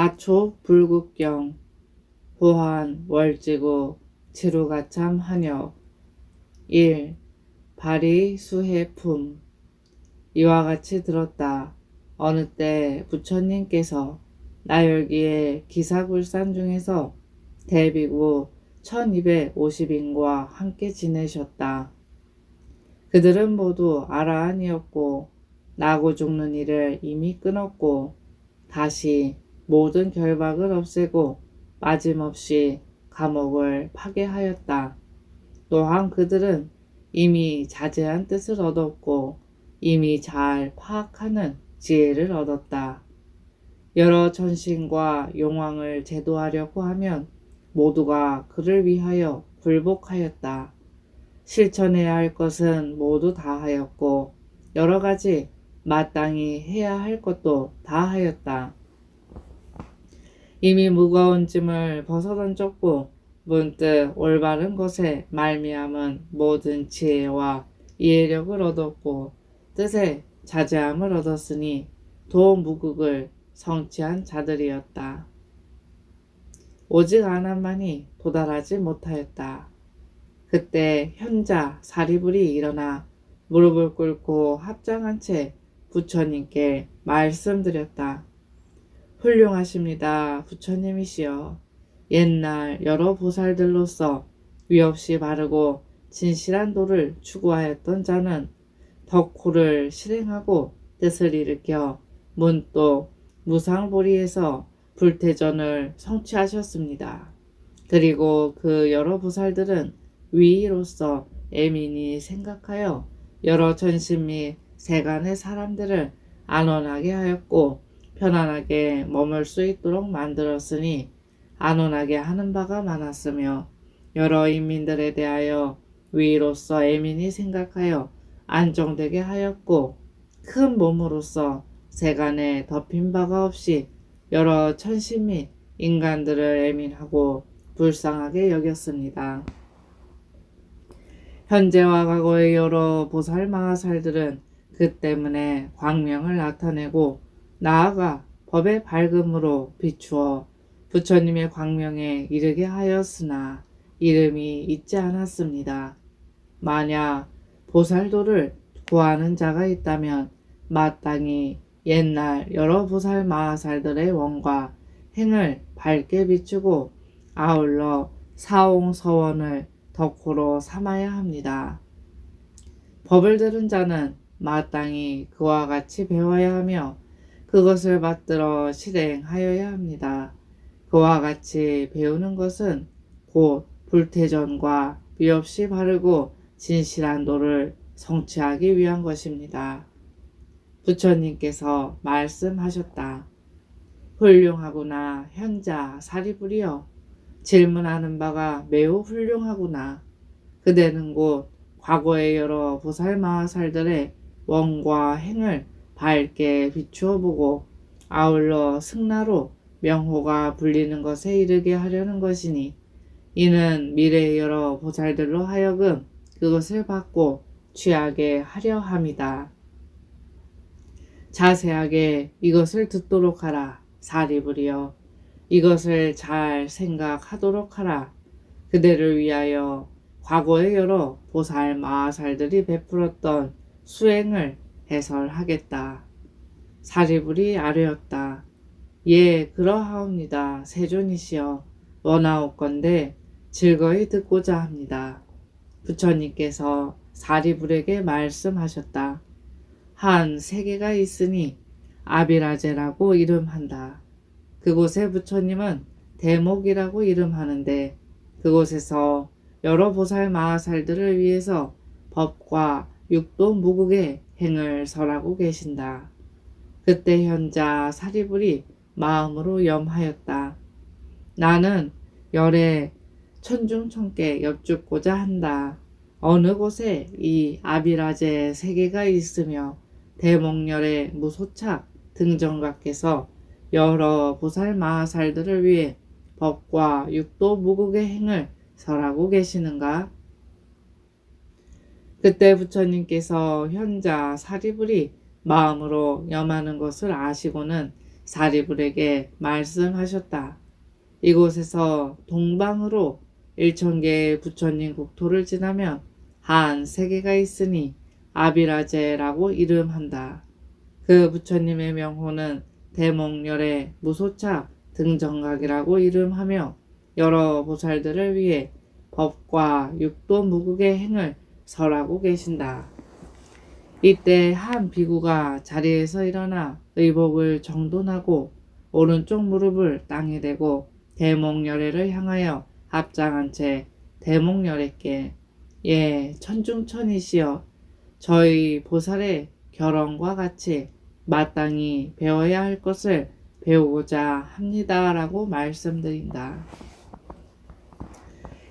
아초 불국경 호환 월지구 지루가참 한역 1. 발이 수해품 이와 같이 들었다. 어느 때 부처님께서 나열기의 기사굴산 중에서 대비구 1250인과 함께 지내셨다. 그들은 모두 아라한이었고 나고 죽는 일을 이미 끊었고 다시 모든 결박을 없애고 빠짐없이 감옥을 파괴하였다. 또한 그들은 이미 자제한 뜻을 얻었고 이미 잘 파악하는 지혜를 얻었다. 여러 전신과 용왕을 제도하려고 하면 모두가 그를 위하여 굴복하였다. 실천해야 할 것은 모두 다 하였고 여러 가지 마땅히 해야 할 것도 다 하였다. 이미 무거운 짐을 벗어던졌고 문득 올바른 것에 말미암은 모든 지혜와 이해력을 얻었고 뜻에 자제함을 얻었으니 도무국을 성취한 자들이었다. 오직 아난만이 도달하지 못하였다. 그때 현자 사리불이 일어나 무릎을 꿇고 합장한 채 부처님께 말씀드렸다. 훌륭하십니다. 부처님이시여. 옛날 여러 보살들로서 위없이 바르고 진실한 도를 추구하였던 자는 덕호를 실행하고 뜻을 일으켜 문또 무상보리에서 불태전을 성취하셨습니다. 그리고 그 여러 보살들은 위로서 애민히 생각하여 여러 전신 및 세간의 사람들을 안원하게 하였고 편안하게 머물 수 있도록 만들었으니 안온하게 하는 바가 많았으며 여러 인민들에 대하여 위로서 애민히 생각하여 안정되게 하였고 큰 몸으로서 세간에 덮인 바가 없이 여러 천신 및 인간들을 애민하고 불쌍하게 여겼습니다. 현재와 과거의 여러 보살 마하살들은 그 때문에 광명을 나타내고 나아가 법의 밝음으로 비추어 부처님의 광명에 이르게 하였으나 이름이 있지 않았습니다. 만약 보살도를 구하는 자가 있다면 마땅히 옛날 여러 보살 마하살들의 원과 행을 밝게 비추고 아울러 사옹서원을 덕호로 삼아야 합니다. 법을 들은 자는 마땅히 그와 같이 배워야 하며 그것을 받들어 실행하여야 합니다. 그와 같이 배우는 것은 곧 불태전과 위없이 바르고 진실한 도를 성취하기 위한 것입니다. 부처님께서 말씀하셨다. 훌륭하구나 현자 사리불이여 질문하는 바가 매우 훌륭하구나. 그대는 곧 과거의 여러 보살마하살들의 원과 행을 밝게 비추어 보고 아울러 승나로 명호가 불리는 것에 이르게 하려는 것이니 이는 미래의 여러 보살들로 하여금 그것을 받고 취하게 하려 함이다. 자세하게 이것을 듣도록 하라. 사리불이여. 이것을 잘 생각하도록 하라. 그대를 위하여 과거의 여러 보살 마하살들이 베풀었던 수행을 해설하겠다. 사리불이 아뢰었다. 예, 그러하옵니다. 세존이시여. 원하옵건대 즐거이 듣고자 합니다. 부처님께서 사리불에게 말씀하셨다. 한 세계가 있으니 아비라제라고 이름한다. 그곳의 부처님은 대목이라고 이름하는데 그곳에서 여러 보살 마하살들을 위해서 법과 육도 무국의 행을 설하고 계신다. 그때 현자 사리불이 마음으로 염하였다. 나는 열에 천중천께 엽죽고자 한다. 어느 곳에 이 아비라제 세계가 있으며 대목열의 무소착 등정각께서 여러 보살 마하살들을 위해 법과 육도 무국의 행을 설하고 계시는가? 그때 부처님께서 현자 사리불이 마음으로 염하는 것을 아시고는 사리불에게 말씀하셨다. 이곳에서 동방으로 일천 개의 부처님 국토를 지나면 한 세계가 있으니 아비라제라고 이름한다. 그 부처님의 명호는 대목열의 무소착 등정각이라고 이름하며 여러 보살들을 위해 법과 육도 무국의 행을 설하고 계신다. 이때 한 비구가 자리에서 일어나 의복을 정돈하고 오른쪽 무릎을 땅에 대고 대목열애를 향하여 합장한 채 대목열애께 예 천중천이시여 저희 보살의 결혼과 같이 마땅히 배워야 할 것을 배우고자 합니다라고 말씀드린다.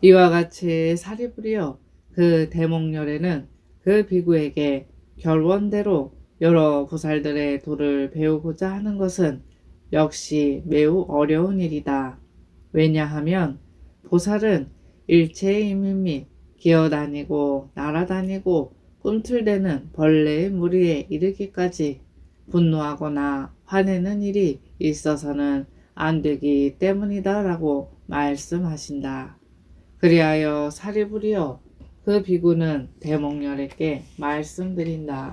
이와 같이 사리불이여 그 대목열에는 그 비구에게 결원대로 여러 보살들의 도를 배우고자 하는 것은 역시 매우 어려운 일이다. 왜냐하면 보살은 일체의 임임 및 기어다니고 날아다니고 꿈틀대는 벌레의 무리에 이르기까지 분노하거나 화내는 일이 있어서는 안 되기 때문이다 라고 말씀하신다. 그리하여 사리불이여 그 비구는 대목열에게 말씀드린다.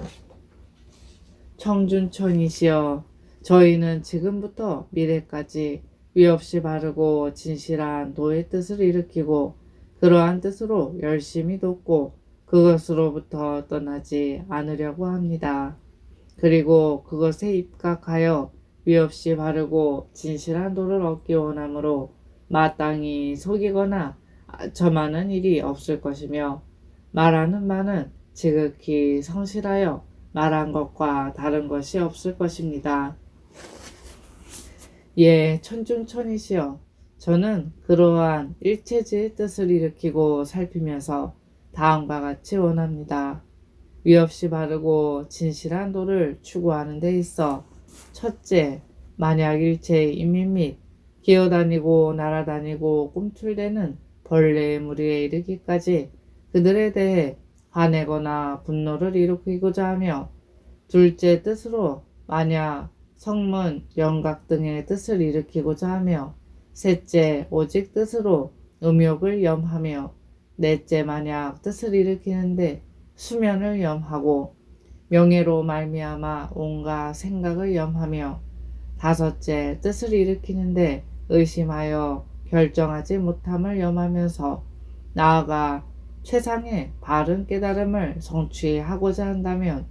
청준천이시여 저희는 지금부터 미래까지 위없이 바르고 진실한 노의 뜻을 일으키고 그러한 뜻으로 열심히 돕고 그것으로부터 떠나지 않으려고 합니다. 그리고 그것에 입각하여 위없이 바르고 진실한 도를 얻기 원하므로 마땅히 속이거나 점하는 일이 없을 것이며 말하는 말은 지극히 성실하여 말한 것과 다른 것이 없을 것입니다. 예, 천중천이시여. 저는 그러한 일체지의 뜻을 일으키고 살피면서 다음과 같이 원합니다. 위없이 바르고 진실한 도를 추구하는 데 있어 첫째, 만약 일체의 인민 및 기어다니고 날아다니고 꿈틀대는 벌레의 무리에 이르기까지 그들에 대해 화내거나 분노를 일으키고자 하며 둘째 뜻으로 만약 성문, 영각 등의 뜻을 일으키고자 하며 셋째 오직 뜻으로 음욕을 염하며 넷째 만약 뜻을 일으키는데 수면을 염하고 명예로 말미암아 온갖 생각을 염하며 다섯째 뜻을 일으키는데 의심하여 결정하지 못함을 염하면서 나아가 최상의 바른 깨달음을 성취하고자 한다면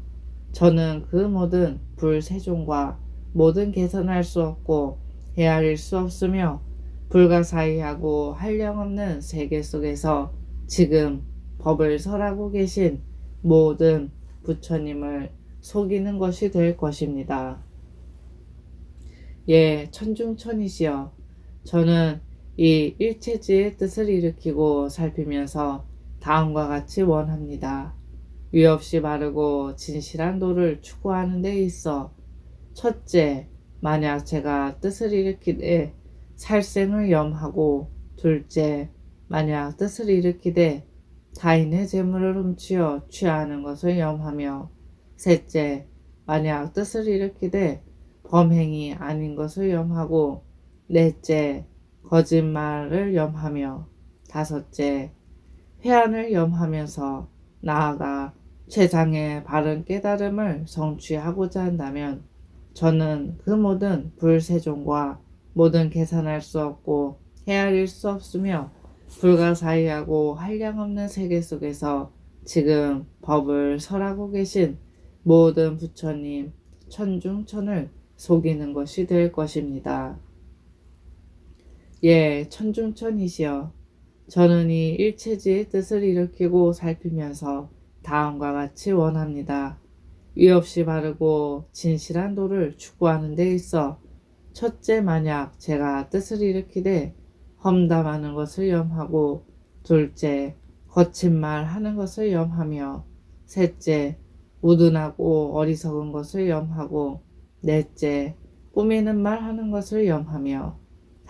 저는 그 모든 불세종과 모든 개선할 수 없고 헤아릴 수 없으며 불가사의하고 한량없는 세계 속에서 지금 법을 설하고 계신 모든 부처님을 속이는 것이 될 것입니다. 예, 천중천이시여. 저는 이 일체지의 뜻을 일으키고 살피면서 다음과 같이 원합니다. 위없이 바르고 진실한 도를 추구하는 데 있어 첫째, 만약 제가 뜻을 일으키되 살생을 염하고 둘째, 만약 뜻을 일으키되 타인의 재물을 훔치어 취하는 것을 염하며 셋째, 만약 뜻을 일으키되 범행이 아닌 것을 염하고 넷째, 거짓말을 염하며 다섯째, 회한을 염하면서 나아가 최장의 바른 깨달음을 성취하고자 한다면 저는 그 모든 불세종과 모든 계산할 수 없고 헤아릴 수 없으며 불가사의하고 한량없는 세계 속에서 지금 법을 설하고 계신 모든 부처님 천중천을 속이는 것이 될 것입니다. 예, 천중천이시여. 저는 이 일체지의 뜻을 일으키고 살피면서 다음과 같이 원합니다. 위없이 바르고 진실한 도를 추구하는 데 있어 첫째 만약 제가 뜻을 일으키되 험담하는 것을 염하고 둘째 거친 말 하는 것을 염하며 셋째 우둔하고 어리석은 것을 염하고 넷째 꾸미는 말 하는 것을 염하며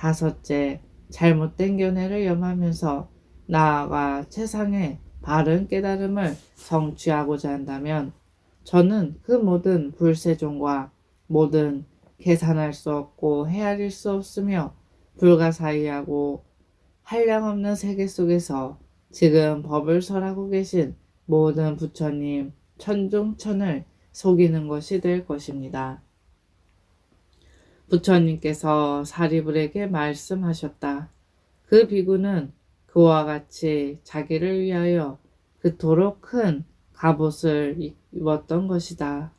다섯째 잘못된 견해를 염하면서 나아가 최상의 바른 깨달음을 성취하고자 한다면 저는 그 모든 불세종과 모든 계산할 수 없고 헤아릴 수 없으며 불가사의하고 한량 없는 세계 속에서 지금 법을 설하고 계신 모든 부처님 천중천을 속이는 것이 될 것입니다. 부처님께서 사리불에게 말씀하셨다. 그 비구는 그와 같이 자기를 위하여 그토록 큰 갑옷을 입었던 것이다.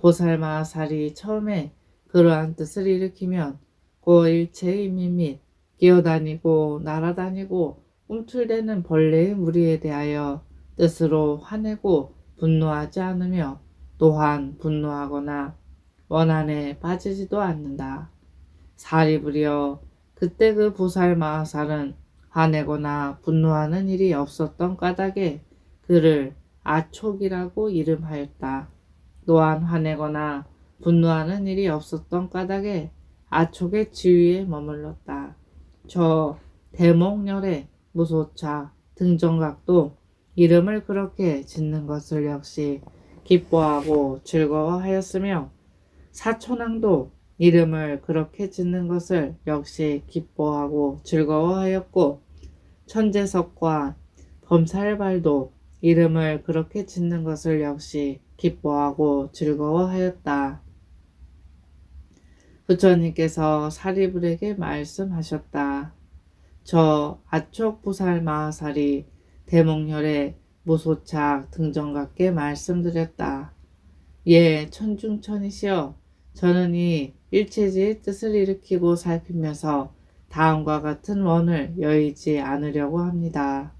보살마살이 처음에 그러한 뜻을 일으키면 그 일체의 임미 및 기어다니고 날아다니고 꿈틀대는 벌레의 무리에 대하여 뜻으로 화내고 분노하지 않으며 또한 분노하거나 원한에 빠지지도 않는다. 사리부리여 그때 그 보살 마하살은 화내거나 분노하는 일이 없었던 까닭에 그를 아촉이라고 이름하였다. 또한 화내거나 분노하는 일이 없었던 까닭에 아촉의 지위에 머물렀다. 저 대목열의 무소차 등정각도 이름을 그렇게 짓는 것을 역시 기뻐하고 즐거워하였으며 사촌왕도 이름을 그렇게 짓는 것을 역시 기뻐하고 즐거워하였고 천재석과 범살발도 이름을 그렇게 짓는 것을 역시 기뻐하고 즐거워하였다. 부처님께서 사리불에게 말씀하셨다. 저 아촉부살 마하살이 대목열의 무소착 등정각께 말씀드렸다. 예, 천중천이시여, 저는 이 일체지의 뜻을 일으키고 살피면서 다음과 같은 원을 여의지 않으려고 합니다.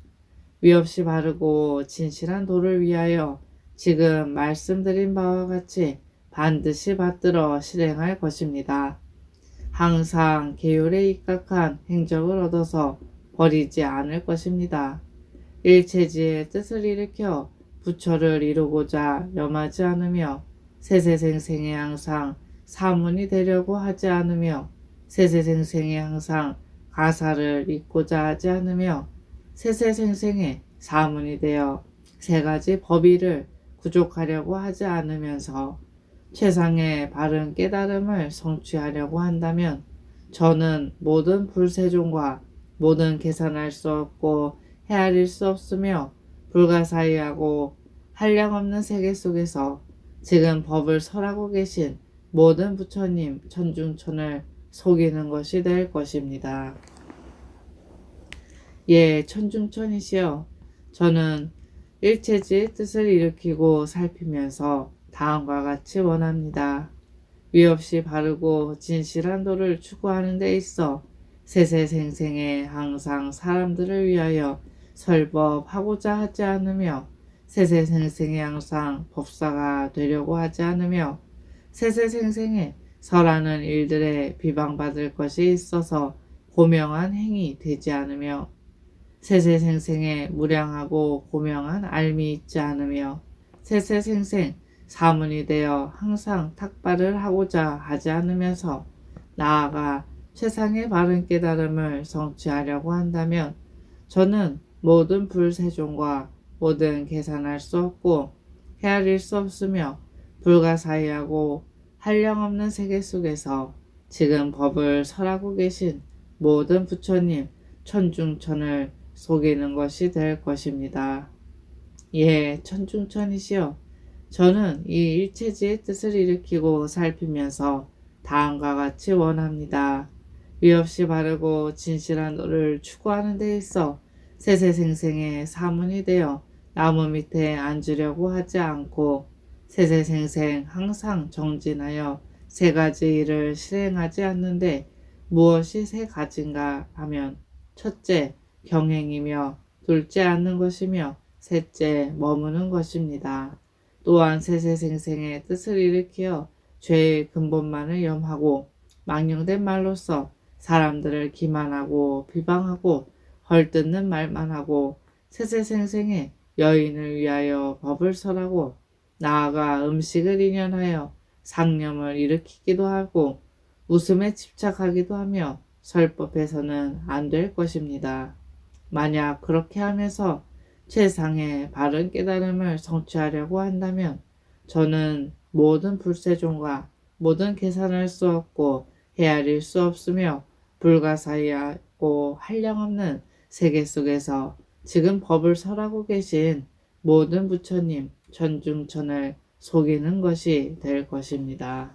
위없이 바르고 진실한 도를 위하여 지금 말씀드린 바와 같이 반드시 받들어 실행할 것입니다. 항상 계율에 입각한 행적을 얻어서 버리지 않을 것입니다. 일체지의 뜻을 일으켜 부처를 이루고자 염하지 않으며 세세생생에 항상 사문이 되려고 하지 않으며 세세생생에 항상 가사를 잊고자 하지 않으며 세세생생에 사문이 되어 세 가지 법의를 구족하려고 하지 않으면서 최상의 바른 깨달음을 성취하려고 한다면 저는 모든 불세종과 모든 계산할 수 없고 헤아릴 수 없으며 불가사의하고 한량없는 세계 속에서 지금 법을 설하고 계신 모든 부처님 천중천을 속이는 것이 될 것입니다. 예, 천중천이시여. 저는 일체지의 뜻을 일으키고 살피면서 다음과 같이 원합니다. 위없이 바르고 진실한 도를 추구하는 데 있어 세세생생에 항상 사람들을 위하여 설법하고자 하지 않으며 세세생생에 항상 법사가 되려고 하지 않으며 세세생생에 설하는 일들에 비방받을 것이 있어서 고명한 행위 되지 않으며 세세생생에 무량하고 고명한 알미 있지 않으며 세세생생 사문이 되어 항상 탁발을 하고자 하지 않으면서 나아가 최상의 바른 깨달음을 성취하려고 한다면 저는 모든 불세종과 모든 계산할 수 없고 헤아릴 수 없으며 불가사의하고 한량없는 세계 속에서 지금 법을 설하고 계신 모든 부처님 천중천을 속이는 것이 될 것입니다. 예, 천중천이시여. 저는 이 일체지의 뜻을 일으키고 살피면서 다음과 같이 원합니다. 위없이 바르고 진실한 너를 추구하는 데 있어 세세생생의 사문이 되어 나무 밑에 앉으려고 하지 않고 세세생생 항상 정진하여 세 가지 일을 실행하지 않는데 무엇이 세 가지인가 하면 첫째 경행이며 둘째 않는 것이며 셋째 머무는 것입니다. 또한 세세생생의 뜻을 일으키어 죄의 근본만을 염하고 망령된 말로써 사람들을 기만하고 비방하고 헐뜯는 말만 하고 세세생생의 여인을 위하여 법을 설하고 나아가 음식을 인연하여 상념을 일으키기도 하고 웃음에 집착하기도 하며 설법해서는 안 될 것입니다. 만약 그렇게 하면서 최상의 바른 깨달음을 성취하려고 한다면 저는 모든 불세종과 모든 계산할 수 없고 헤아릴 수 없으며 불가사의하고 한량없는 세계 속에서 지금 법을 설하고 계신 모든 부처님, 전중천을 속이는 것이 될 것입니다.